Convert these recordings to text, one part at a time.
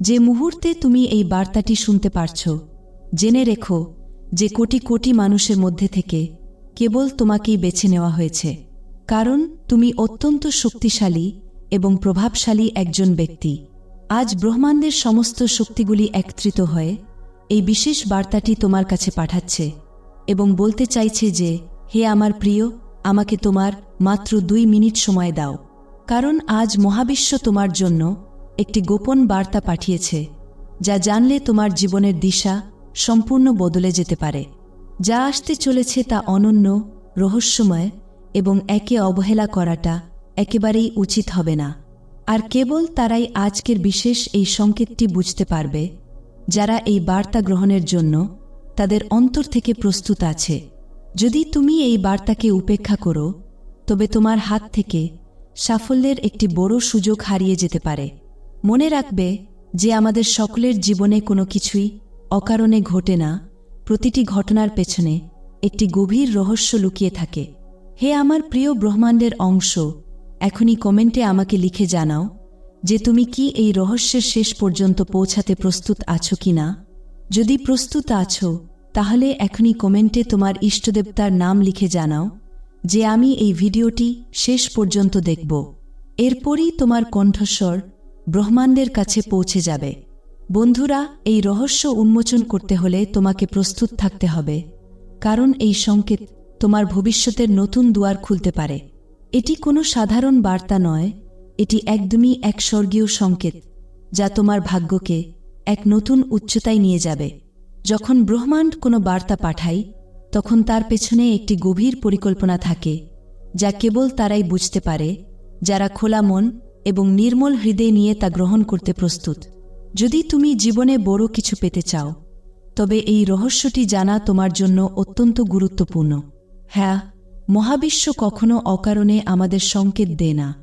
যে মুহূর্তে তুমি এই বার্তাটি শুনতে পারছ, জেনে রেখো যে কোটি কোটি মানুষের মধ্যে থেকে কেবল তোমাকেই বেছে নেওয়া হয়েছে। কারণ তুমি অত্যন্ত শক্তিশালী এবং প্রভাবশালী একজন ব্যক্তি। আজ ব্রহ্মাণ্ডের সমস্ত শক্তিগুলি একত্রিত হয়ে এই বিশেষ বার্তাটি তোমার কাছে পাঠাচ্ছে এবং বলতে চাইছে যে, হে আমার প্রিয়, আমাকে তোমার মাত্র দুই মিনিট সময় দাও। কারণ আজ মহাবিশ্ব তোমার জন্য একটি গোপন বার্তা পাঠিয়েছে, যা জানলে তোমার জীবনের দিশা সম্পূর্ণ বদলে যেতে পারে। যা আসতে চলেছে তা অনন্য, রহস্যময় এবং একে অবহেলা করাটা একেবারেই উচিত হবে না। আর কেবল তারাই আজকের বিশেষ এই সংকেতটি বুঝতে পারবে, যারা এই বার্তা গ্রহণের জন্য তাদের অন্তর থেকে প্রস্তুত আছে। যদি তুমি এই বার্তাকে উপেক্ষা করো, তবে তোমার হাত থেকে সাফল্যের একটি বড় সুযোগ হারিয়ে যেতে পারে। মনে রাখবে যে আমাদের সকলের জীবনে কোনো কিছুই অকারণে ঘটে না, প্রতিটি ঘটনার পেছনে একটি গভীর রহস্য লুকিয়ে থাকে। হে আমার প্রিয় ব্রহ্মাণ্ডের অংশ, এখনই কমেন্টে আমাকে লিখে জানাও যে তুমি কি এই রহস্যের শেষ পর্যন্ত পৌঁছাতে প্রস্তুত আছো কি না। যদি প্রস্তুত আছো, তাহলে এখনই কমেন্টে তোমার ইষ্টদেবতার নাম লিখে জানাও যে আমি এই ভিডিওটি শেষ পর্যন্ত দেখব। এরপরই তোমার কণ্ঠস্বর ব্রহ্মাণ্ডের কাছে পৌঁছে যাবে। বন্ধুরা, এই রহস্য উন্মোচন করতে হলে তোমাকে প্রস্তুত থাকতে হবে। কারণ এই সংকেত তোমার ভবিষ্যতের নতুন দুয়ার খুলতে পারে। এটি কোনো সাধারণ বার্তা নয়, এটি একদমই এক স্বর্গীয় সংকেত, যা তোমার ভাগ্যকে এক নতুন উচ্চতায় নিয়ে যাবে। যখন ব্রহ্মাণ্ড কোনো বার্তা পাঠায়, তখন তার পেছনে একটি গভীর পরিকল্পনা থাকে, যা কেবল তারাই বুঝতে পারে, যারা খোলা মন এবং নির্মল হৃদয় নিয়ে তা গ্রহণ করতে প্রস্তুত। যদি তুমি জীবনে বড় কিছু পেতে চাও, তবে এই রহস্যটি জানা তোমার জন্য অত্যন্ত গুরুত্বপূর্ণ। হ্যাঁ মহাবিশ্ব কখনো অকারণে আমাদের সংকেত দেয় না।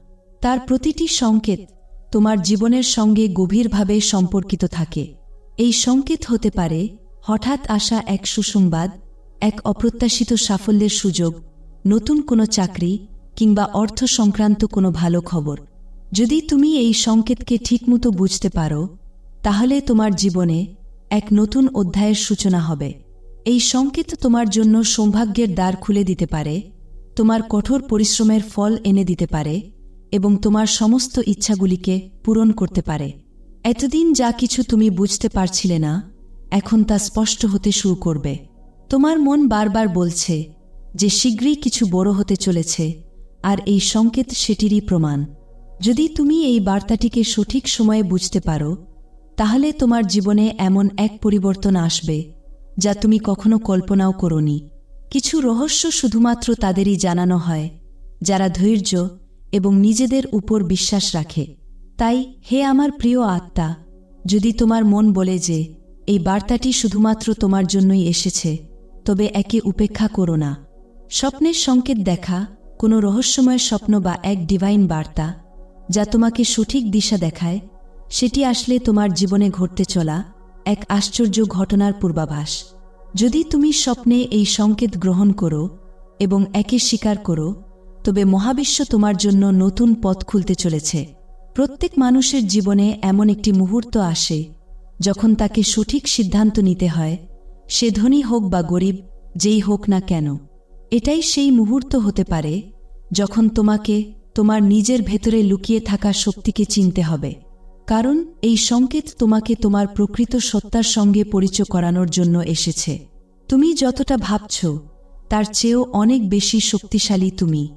তার প্রতিটি সংকেত তোমার জীবনের সঙ্গে গভীরভাবে সম্পর্কিত থাকে। এই সংকেত হতে পারে হঠাৎ আসা এক সুসংবাদ, এক অপ্রত্যাশিত সাফল্যের সুযোগ, নতুন কোনো চাকরি কিংবা অর্থ সংক্রান্ত কোনো ভালো খবর। যদি তুমি এই সংকেতকে ঠিকমতো বুঝতে পারো, তাহলে তোমার জীবনে এক নতুন অধ্যায়ের সূচনা হবে। এই সংকেত তোমার জন্য সৌভাগ্যের দ্বার খুলে দিতে পারে, তোমার কঠোর পরিশ্রমের ফল এনে দিতে পারে, এবং তোমার সমস্ত ইচ্ছাগুলিকে পূরণ করতে পারে। এতদিন যা কিছু তুমি বুঝতে পারছিলে না, এখন তা স্পষ্ট হতে শুরু করবে। তোমার মন বারবার বলছে যে শীঘ্রই কিছু বড় হতে চলেছে, আর এই সংকেত সেটিরই প্রমাণ। যদি তুমি এই বার্তাটিকে সঠিক সময়ে বুঝতে পারো, তাহলে তোমার জীবনে এমন এক পরিবর্তন আসবে, যা তুমি কখনো কল্পনাও করনি। কিছু রহস্য শুধুমাত্র তাদেরই জানানো হয়, যারা ধৈর্য এবং নিজেদের উপর বিশ্বাস রাখে। তাই হে আমার প্রিয় আত্মা, যদি তোমার মন বলে যে, এই বার্তাটি শুধুমাত্র তোমার জন্যই এসেছে, তবে একে উপেক্ষা করো না। স্বপ্নের সংকেত দেখা, কোনো রহস্যময় স্বপ্ন বা এক ডিভাইন বার্তা যা তোমাকে সঠিক দিশা দেখায়, সেটি আসলে তোমার জীবনে ঘটতে চলা এক আশ্চর্য ঘটনার পূর্বাভাস। যদি তুমি স্বপ্নে এই সংকেত গ্রহণ করো এবং একে স্বীকার করো, তবে মহাবিশ্ব তোমার জন্য নতুন পথ খুলতে চলেছে। প্রত্যেক মানুষের জীবনে এমন একটি মুহূর্ত আসে, যখন তাকে সঠিক সিদ্ধান্ত নিতে হয়, সে ধনী হোক বা গরিব, যেই হোক না কেন। এটাই সেই মুহূর্ত হতে পারে, যখন তোমাকে তোমার নিজের ভেতরে লুকিয়ে থাকা শক্তিকে চিনতে হবে। কারণ এই সংকেত তোমাকে তোমার প্রকৃত সত্তার সঙ্গে পরিচয় করানোর জন্য এসেছে। তুমি যতটা ভাবছ, তার চেয়েও অনেক বেশি শক্তিশালী তুমি।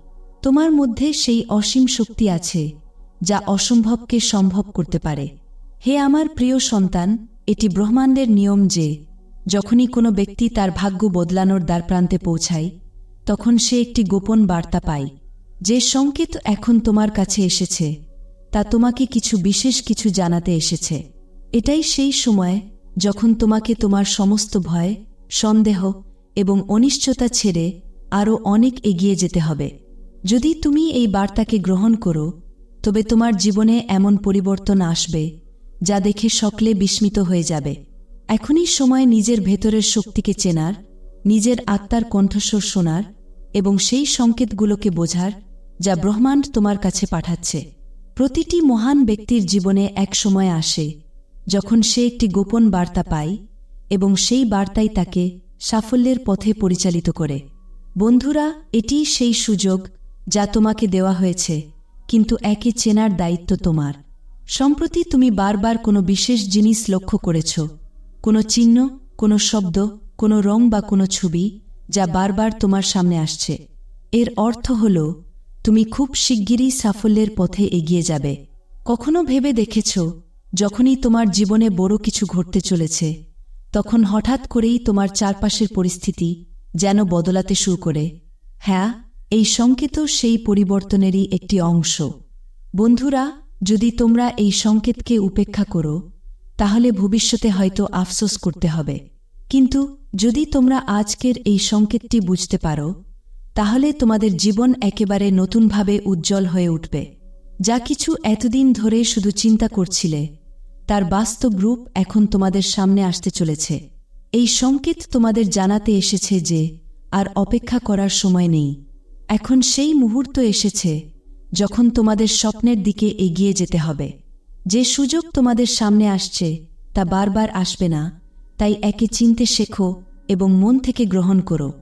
তোমার মধ্যে সেই অসীম শক্তি আছে, যা অসম্ভবকে সম্ভব করতে পারে। হে আমার প্রিয় সন্তান, এটি ব্রহ্মাণ্ডের নিয়ম যে, যখনই কোনো ব্যক্তি তার ভাগ্য বদলানোর দ্বারপ্রান্তে পৌঁছায়, তখন সে একটি গোপন বার্তা পায়। যে সংকেত এখন তোমার কাছে এসেছে, তা তোমাকে কিছু বিশেষ কিছু জানাতে এসেছে। এটাই সেই সময় যখন তোমাকে তোমার সমস্ত ভয়, সন্দেহ এবং অনিশ্চয়তা ছেড়ে আরও অনেক এগিয়ে যেতে হবে। যদি তুমি এই বার্তাকে গ্রহণ করো, তবে তোমার জীবনে এমন পরিবর্তন আসবে, যা দেখে সকলে বিস্মিত হয়ে যাবে। এখনই সময় নিজের ভেতরের শক্তিকে চেনার, নিজের আত্মার কণ্ঠস্বর শোনার এবং সেই সংকেতগুলোকে বোঝার যা ব্রহ্মাণ্ড তোমার কাছে পাঠাচ্ছে। প্রতিটি মহান ব্যক্তির জীবনে এক সময় আসে, যখন সে একটি গোপন বার্তা পায় এবং সেই বার্তাই তাকে সাফল্যের পথে পরিচালিত করে। বন্ধুরা এটি সেই সুযোগ যা তোমাকে দেওয়া হয়েছে, কিন্তু একে চেনার দায়িত্ব তোমার। সম্প্রতি তুমি বারবার কোনো বিশেষ জিনিস লক্ষ্য করেছ, কোনো চিহ্ন, কোনো শব্দ, কোনো রং বা কোনো ছবি যা বারবার তোমার সামনে আসছে। এর অর্থ হল তুমি খুব শিগগিরই সাফল্যের পথে এগিয়ে যাবে। কখনো ভেবে দেখেছ, যখনই তোমার জীবনে বড় কিছু ঘটতে চলেছে, তখন হঠাৎ করেই তোমার চারপাশের পরিস্থিতি যেন বদলাতে শুরু করে। হ্যাঁ এই সংকেতও সেই পরিবর্তনেরই একটি অংশ। বন্ধুরা, যদি তোমরা এই সংকেতকে উপেক্ষা করো, তাহলে ভবিষ্যতে হয়তো আফসোস করতে হবে। কিন্তু যদি তোমরা আজকের এই সংকেতটি বুঝতে পারো তাহলে তোমাদের জীবন একেবারে নতুনভাবে উজ্জ্বল হয়ে উঠবে। যা কিছু এতদিন ধরে শুধু চিন্তা করছিলে, তার বাস্তব রূপ এখন তোমাদের সামনে আসতে চলেছে। এই সংকেত তোমাদের জানাতে এসেছে যে, আর অপেক্ষা করার সময় নেই। এখন সেই মুহূর্ত এসেছে যখন তোমাদের স্বপ্নের দিকে এগিয়ে যেতে হবে। যে সুযোগ তোমাদের সামনে আসছে, তা বারবার আসবে না, তাই একে চিনতে শেখো এবং মন থেকে গ্রহণ করো।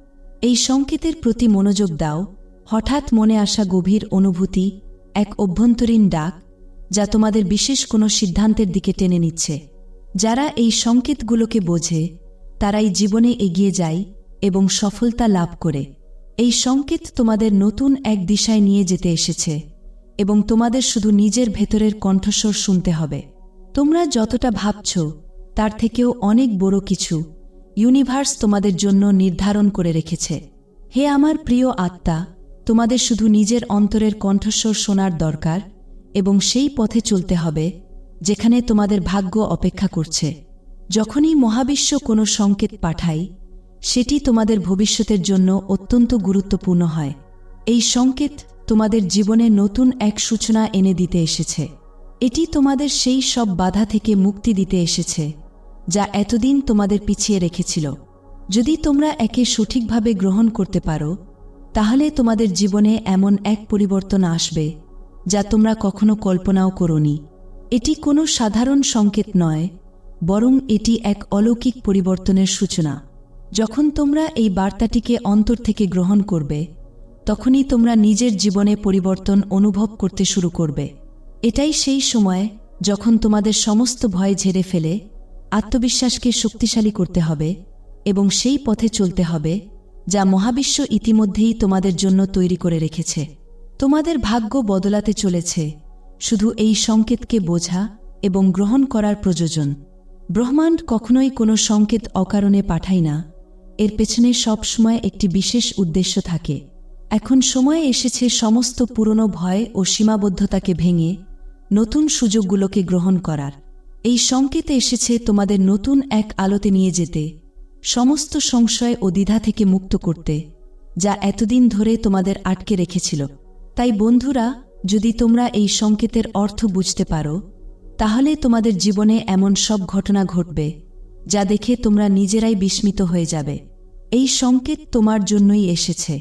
এই সংকেতের প্রতি মনোযোগ দাও, হঠাৎ মনে আসা গভীর অনুভূতি, এক অভ্যন্তরীণ ডাক, যা তোমাদের বিশেষ কোনো সিদ্ধান্তের দিকে টেনে নিচ্ছে। যারা এই সংকেতগুলোকে বোঝে, তারাই জীবনে এগিয়ে যায় এবং সফলতা লাভ করে। এই সংকেত তোমাদের নতুন এক দিশায় নিয়ে যেতে এসেছে এবং তোমাদের শুধু নিজের ভেতরের কণ্ঠস্বর শুনতে হবে। তোমরা যতটা ভাবছ, তার থেকেও অনেক বড় কিছু ইউনিভার্স তোমাদের জন্য নির্ধারণ করে রেখেছে। হে আমার প্রিয় আত্মা, তোমাদের শুধু নিজের অন্তরের কণ্ঠস্বর শোনার দরকার এবং সেই পথে চলতে হবে, যেখানে তোমাদের ভাগ্য অপেক্ষা করছে। যখনই মহাবিশ্ব কোনো সংকেত পাঠায়, সেটি তোমাদের ভবিষ্যতের জন্য অত্যন্ত গুরুত্বপূর্ণ হয়। এই সংকেত তোমাদের জীবনে নতুন এক সূচনা এনে দিতে এসেছে। এটি তোমাদের সেই সব বাধা থেকে মুক্তি দিতে এসেছে। যা এতদিন তোমাদের পিছিয়ে রেখেছিল। যদি তোমরা একে সঠিকভাবে গ্রহণ করতে পারো, তাহলে তোমাদের জীবনে এমন এক পরিবর্তন আসবে, যা তোমরা কখনো কল্পনাও করনি। এটি কোনো সাধারণ সংকেত নয়, বরং এটি এক অলৌকিক পরিবর্তনের সূচনা। যখন তোমরা এই বার্তাটিকে অন্তর থেকে গ্রহণ করবে, তখনই তোমরা নিজের জীবনে পরিবর্তন অনুভব করতে শুরু করবে। এটাই সেই সময় যখন তোমাদের সমস্ত ভয় ঝেড়ে ফেলে আত্মবিশ্বাসকে শক্তিশালী করতে হবে এবং সেই পথে চলতে হবে যা মহাবিশ্ব ইতিমধ্যেই তোমাদের জন্য তৈরি করে রেখেছে। তোমাদের ভাগ্য বদলাতে চলেছে, শুধু এই সংকেতকে বোঝা এবং গ্রহণ করার প্রয়োজন। ব্রহ্মাণ্ড কখনোই কোনো সংকেত অকারণে পাঠায় না, এর পেছনে সবসময় একটি বিশেষ উদ্দেশ্য থাকে। এখন সময় এসেছে সমস্ত পুরনো ভয় ও সীমাবদ্ধতাকে ভেঙে নতুন সুযোগগুলোকে গ্রহণ করার। এই সংকেতে এসেছে তোমাদের নতুন এক আলোতে নিয়ে যেতে, সমস্ত সংশয় ও দ্বিধা থেকে মুক্ত করতে, যা এতদিন ধরে তোমাদের আটকে রেখেছিল। তাই বন্ধুরা, যদি তোমরা এই সংকেতের অর্থ বুঝতে পারো, তাহলে তোমাদের জীবনে এমন সব ঘটনা ঘটবে, যা দেখে তোমরা নিজেরাই বিস্মিত হয়ে যাবে। এই সংকেত তোমার জন্যই এসেছে।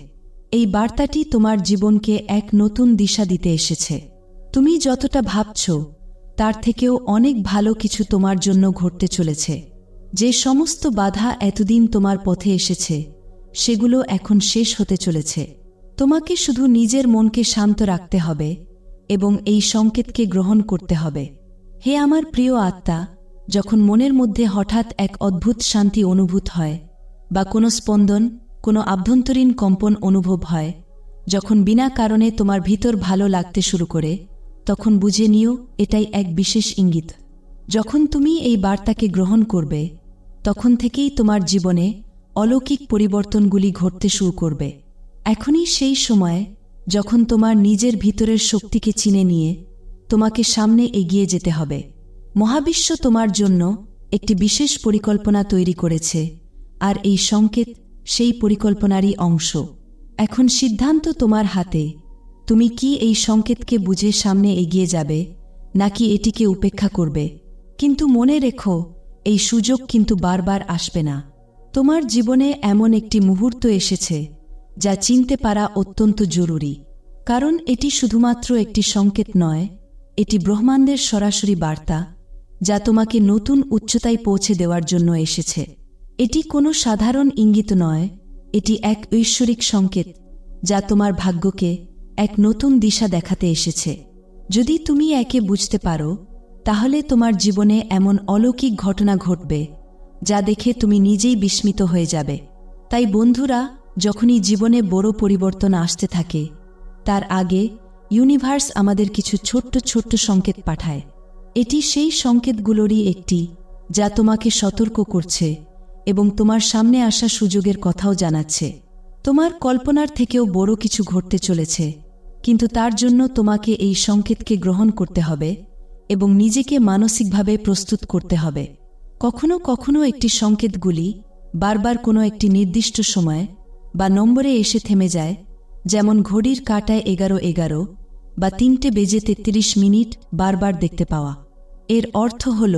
এই বার্তাটি তোমার জীবনকে এক নতুন দিশা দিতে এসেছে। তুমি যতটা ভাবছ তার থেকেও অনেক ভালো কিছু তোমার জন্য ঘটতে চলেছে। যে সমস্ত বাধা এতদিন তোমার পথে এসেছে, সেগুলো এখন শেষ হতে চলেছে। তোমাকে শুধু নিজের মনকে শান্ত রাখতে হবে এবং এই সংকেতকে গ্রহণ করতে হবে। হে আমার প্রিয় আত্মা, যখন মনের মধ্যে হঠাৎ এক অদ্ভুত শান্তি অনুভূত হয়, বা কোনো স্পন্দন, কোনো আভ্যন্তরীণ কম্পন অনুভব হয়, যখন বিনা কারণে তোমার ভিতর ভালো লাগতে শুরু করে তখন বুঝে নিও, এটাই এক বিশেষ ইঙ্গিত। যখন তুমি এই বার্তাকে গ্রহণ করবে, তখন থেকেই তোমার জীবনে অলৌকিক পরিবর্তনগুলি ঘটতে শুরু করবে। এখনই সেই সময় যখন তোমার নিজের ভিতরের শক্তিকে চিনে নিয়ে তোমাকে সামনে এগিয়ে যেতে হবে। মহাবিশ্ব তোমার জন্য একটি বিশেষ পরিকল্পনা তৈরি করেছে, আর এই সংকেত সেই পরিকল্পনারই অংশ। এখন সিদ্ধান্ত তোমার হাতে তুমি কি এই সংকেতকে বুঝে সামনে এগিয়ে যাবে, নাকি এটিকে উপেক্ষা করবে? কিন্তু মনে রেখো, এই সুযোগ কিন্তু বারবার আসবে না। তোমার জীবনে এমন একটি মুহূর্ত এসেছে, যা চিনতে পারা অত্যন্ত জরুরি। কারণ এটি শুধুমাত্র একটি সংকেত নয়, এটি ব্রহ্মাণ্ডের সরাসরি বার্তা, যা তোমাকে নতুন উচ্চতায় পৌঁছে দেওয়ার জন্য এসেছে। এটি কোনো সাধারণ ইঙ্গিত নয়, এটি এক ঐশ্বরিক সংকেত, যা তোমার ভাগ্যকে এক নতুন দিশা দেখাতে এসেছে। যদি তুমি একে বুঝতে পারো, তাহলে তোমার জীবনে এমন অলৌকিক ঘটনা ঘটবে, যা দেখে তুমি নিজেই বিস্মিত হয়ে যাবে। তাই বন্ধুরা, যখনই জীবনে বড় পরিবর্তন আসতে থাকে, তার আগে ইউনিভার্স আমাদের কিছু ছোট্ট ছোট্ট সংকেত পাঠায়। এটি সেই সংকেতগুলোরই একটি, যা তোমাকে সতর্ক করছে এবং তোমার সামনে আসা সুযোগের কথাও জানাচ্ছে। তোমার কল্পনার থেকেও বড় কিছু ঘটতে চলেছে। কিন্তু তার জন্য তোমাকে এই সংকেতকে গ্রহণ করতে হবে এবং নিজেকে মানসিকভাবে প্রস্তুত করতে হবে। কখনো কখনো একটি সংকেতগুলি বারবার কোনো একটি নির্দিষ্ট সময় বা নম্বরে এসে থেমে যায়, যেমন ঘড়ির কাটায় এগারো এগারো বা তিনটে বেজে তেত্রিশ মিনিট বারবার দেখতে পাওয়া। এর অর্থ হল,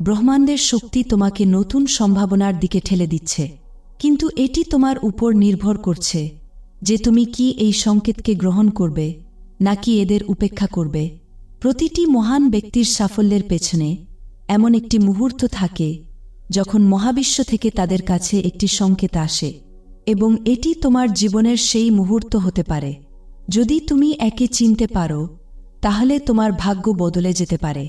ব্রহ্মাণ্ডের শক্তি তোমাকে নতুন সম্ভাবনার দিকে ঠেলে দিচ্ছে, কিন্তু এটি তোমার উপর নির্ভর করছে যে তুমি কি এই সংকেতকে গ্রহণ করবে, নাকি এদের উপেক্ষা করবে? প্রতিটি মহান ব্যক্তির সাফল্যের পেছনে এমন একটি মুহূর্ত থাকে, যখন মহাবিশ্ব থেকে তাদের কাছে একটি সংকেত আসে, এবং এটি তোমার জীবনের সেই মুহূর্ত হতে পারে। যদি তুমি একে চিনতে পারো, তাহলে তোমার ভাগ্য বদলে যেতে পারে।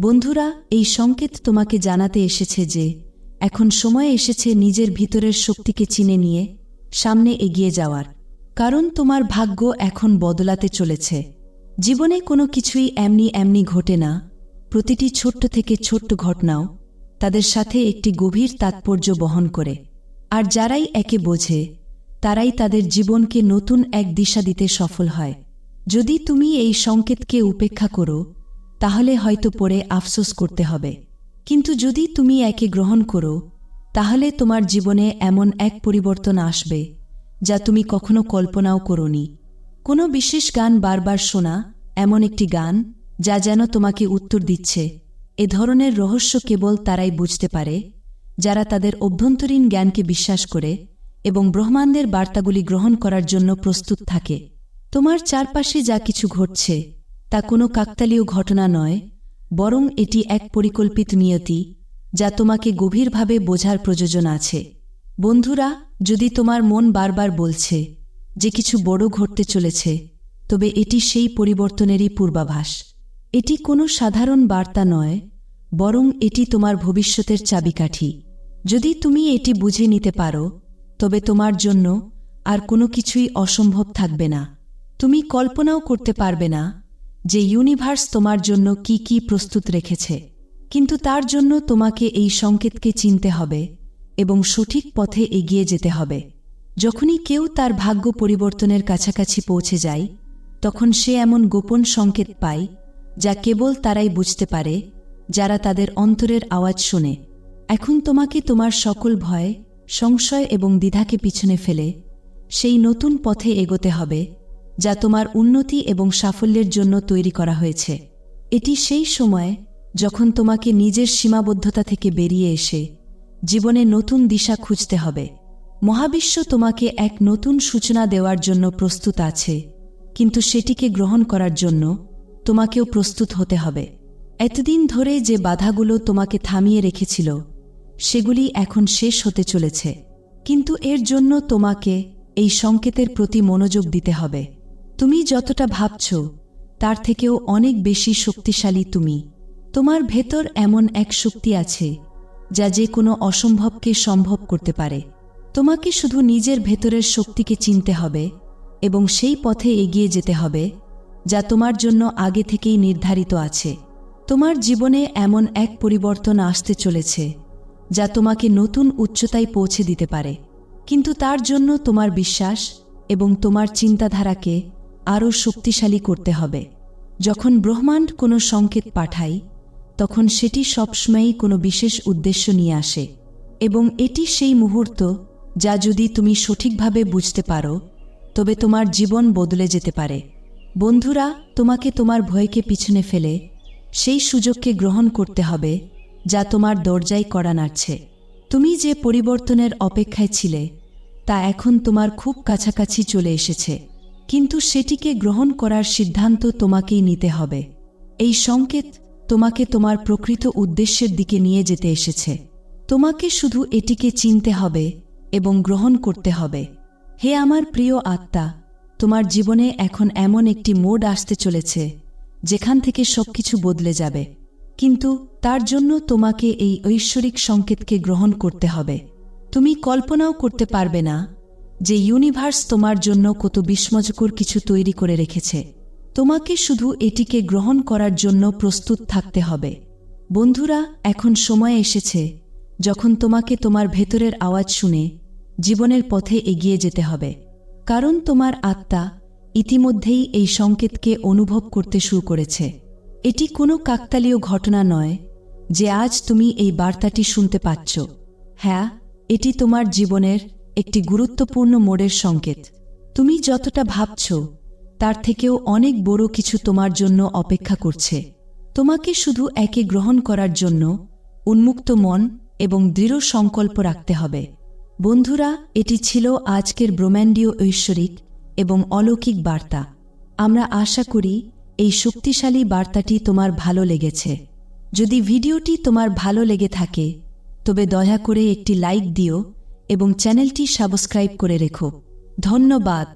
বন্ধুরা, এই সংকেত তোমাকে জানাতে এসেছে যে, এখন সময় এসেছে নিজের ভিতরের শক্তিকে চিনে নিয়ে সামনে এগিয়ে যাওয়ার। কারণ তোমার ভাগ্য এখন বদলাতে চলেছে। জীবনে কোনো কিছুই এমনি এমনি ঘটে না। প্রতিটি ছোট্ট থেকে ছোট্ট ঘটনাও তাদের সাথে একটি গভীর তাৎপর্য বহন করে। আর যারাই একে বোঝে, তারাই তাদের জীবনকে নতুন এক দিশা দিতে সফল হয়। যদি তুমি এই সংকেতকে উপেক্ষা করো, তাহলে হয়তো পরে আফসোস করতে হবে। কিন্তু যদি তুমি একে গ্রহণ করো, তাহলে তোমার জীবনে এমন এক পরিবর্তন আসবে যা তুমি কখনো কল্পনাও করনি। কোনো বিশেষ গান বারবার শোনা, এমন একটি গান, যা যেন তোমাকে উত্তর দিচ্ছে। এ ধরনের রহস্য কেবল তারাই বুঝতে পারে, যারা তাদের অভ্যন্তরীণ জ্ঞানকে বিশ্বাস করে এবং ব্রহ্মাণ্ডের বার্তাগুলি গ্রহণ করার জন্য প্রস্তুত থাকে। তোমার চারপাশে যা কিছু ঘটছে, তা কোনো কাকতালীয় ঘটনা নয়, বরং এটি এক পরিকল্পিত নিয়তি, যা তোমাকে গভীরভাবে বোঝার প্রয়োজন আছে। বন্ধুরা, যদি তোমার মন বারবার বলছে যে কিছু বড় ঘটতে চলেছে, তবে এটি সেই পরিবর্তনেরই পূর্বাভাস। এটি কোনো সাধারণ বার্তা নয়, বরং এটি তোমার ভবিষ্যতের চাবিকাঠি। যদি তুমি এটি বুঝে নিতে পারো, তবে তোমার জন্য আর কোনো কিছুই অসম্ভব থাকবে না। তুমি কল্পনাও করতে পারবে না যে ইউনিভার্স তোমার জন্য কি কি প্রস্তুত রেখেছে, কিন্তু তার জন্য তোমাকে এই সংকেতকে চিনতে হবে এবং সঠিক পথে এগিয়ে যেতে হবে। যখনই কেউ তার ভাগ্য পরিবর্তনের কাছাকাছি পৌঁছে যায়, তখন সে এমন গোপন সংকেত পায়, যা কেবল তারাই বুঝতে পারে, যারা তাদের অন্তরের আওয়াজ শোনে। এখন তোমাকে তোমার সকল ভয়, সংশয় এবং দ্বিধাকে পিছনে ফেলে, সেই নতুন পথে এগোতে হবে, যা তোমার উন্নতি এবং সাফল্যের জন্য তৈরি করা হয়েছে। এটি সেই সময় যখন তোমাকে নিজের সীমাবদ্ধতা থেকে বেরিয়ে এসে জীবনে নতুন দিশা খুঁজতে হবে। মহাবিশ্ব তোমাকে এক নতুন সূচনা দেওয়ার জন্য প্রস্তুত আছে, কিন্তু সেটিকে গ্রহণ করার জন্য তোমাকেও প্রস্তুত হতে হবে। এতদিন ধরে যে বাধাগুলো তোমাকে থামিয়ে রেখেছিল, সেগুলি এখন শেষ হতে চলেছে। কিন্তু এর জন্য তোমাকে এই সংকেতের প্রতি মনোযোগ দিতে হবে। তুমি যতটা ভাবছ, তার থেকেও অনেক বেশি শক্তিশালী তুমি। তোমার ভেতর এমন এক শক্তি আছে যা যে কোনো অসম্ভবকে সম্ভব করতে পারে। তোমাকে শুধু নিজের ভেতরের শক্তিকে চিনতে হবে এবং সেই পথে এগিয়ে যেতে হবে, যা তোমার জন্য আগে থেকেই নির্ধারিত আছে। তোমার জীবনে এমন এক পরিবর্তন আসতে চলেছে, যা তোমাকে নতুন উচ্চতায় পৌঁছে দিতে পারে। কিন্তু তার জন্য তোমার বিশ্বাস এবং তোমার চিন্তাধারাকে আরও শক্তিশালী করতে হবে। যখন ব্রহ্মাণ্ড কোনো সংকেত পাঠায় তখন সেটি সবসময়ই কোনো বিশেষ উদ্দেশ্য নিয়ে আসে। এবং এটি সেই মুহূর্ত যা যদি তুমি সঠিকভাবে বুঝতে পারো, তবে তোমার জীবন বদলে যেতে পারে। বন্ধুরা, তোমাকে তোমার ভয়কে পিছনে ফেলে সেই সুযোগকে গ্রহণ করতে হবে যা তোমার দরজায় করা নাড়ছে। তুমি যে পরিবর্তনের অপেক্ষায় ছিলে, তা এখন তোমার খুব কাছাকাছি চলে এসেছে। কিন্তু সেটিকে গ্রহণ করার সিদ্ধান্ত তোমাকেই নিতে হবে। এই সংকেত তোমাকে তোমার প্রকৃত উদ্দেশ্যের দিকে নিয়ে যেতে এসেছে। তোমাকে শুধু এটিকে চিনতে হবে এবং গ্রহণ করতে হবে। হে আমার প্রিয় আত্মা, তোমার জীবনে এখন এমন একটি মোড আসতে চলেছে, যেখান থেকে সবকিছু বদলে যাবে। কিন্তু তার জন্য তোমাকে এই ঐশ্বরিক সংকেতকে গ্রহণ করতে হবে। তুমি কল্পনাও করতে পারবে না যে ইউনিভার্স তোমার জন্য কত বিস্ময়কর কিছু তৈরি করে রেখেছে। তোমাকে শুধু এটিকে গ্রহণ করার জন্য প্রস্তুত থাকতে হবে। বন্ধুরা, এখন সময় এসেছে, যখন তোমাকে তোমার ভেতরের আওয়াজ শুনে জীবনের পথে এগিয়ে যেতে হবে। কারণ তোমার আত্মা ইতিমধ্যেই এই সংকেতকে অনুভব করতে শুরু করেছে। এটি কোনো কাকতালীয় ঘটনা নয় যে আজ তুমি এই বার্তাটি শুনতে পাচ্ছ। হ্যাঁ এটি তোমার জীবনের একটি গুরুত্বপূর্ণ মোড়ের সংকেত। তুমি যতটা ভাবছ তার থেকেও অনেক বড় কিছু তোমার জন্য অপেক্ষা করছে। তোমাকে শুধু একে গ্রহণ করার জন্য উন্মুক্ত মন এবং দৃঢ় সংকল্প রাখতে হবে। বন্ধুরা, এটি ছিল আজকের ব্রহ্মাণ্ডীয় ঐশ্বরিক এবং অলৌকিক বার্তা। আমরা আশা করি এই শক্তিশালী বার্তাটি তোমার ভালো লেগেছে। যদি ভিডিওটি তোমার ভালো লেগে থাকে, তবে দয়া করে একটি লাইক দিও এবং চ্যানেলটি সাবস্ক্রাইব করে রেখো। ধন্যবাদ।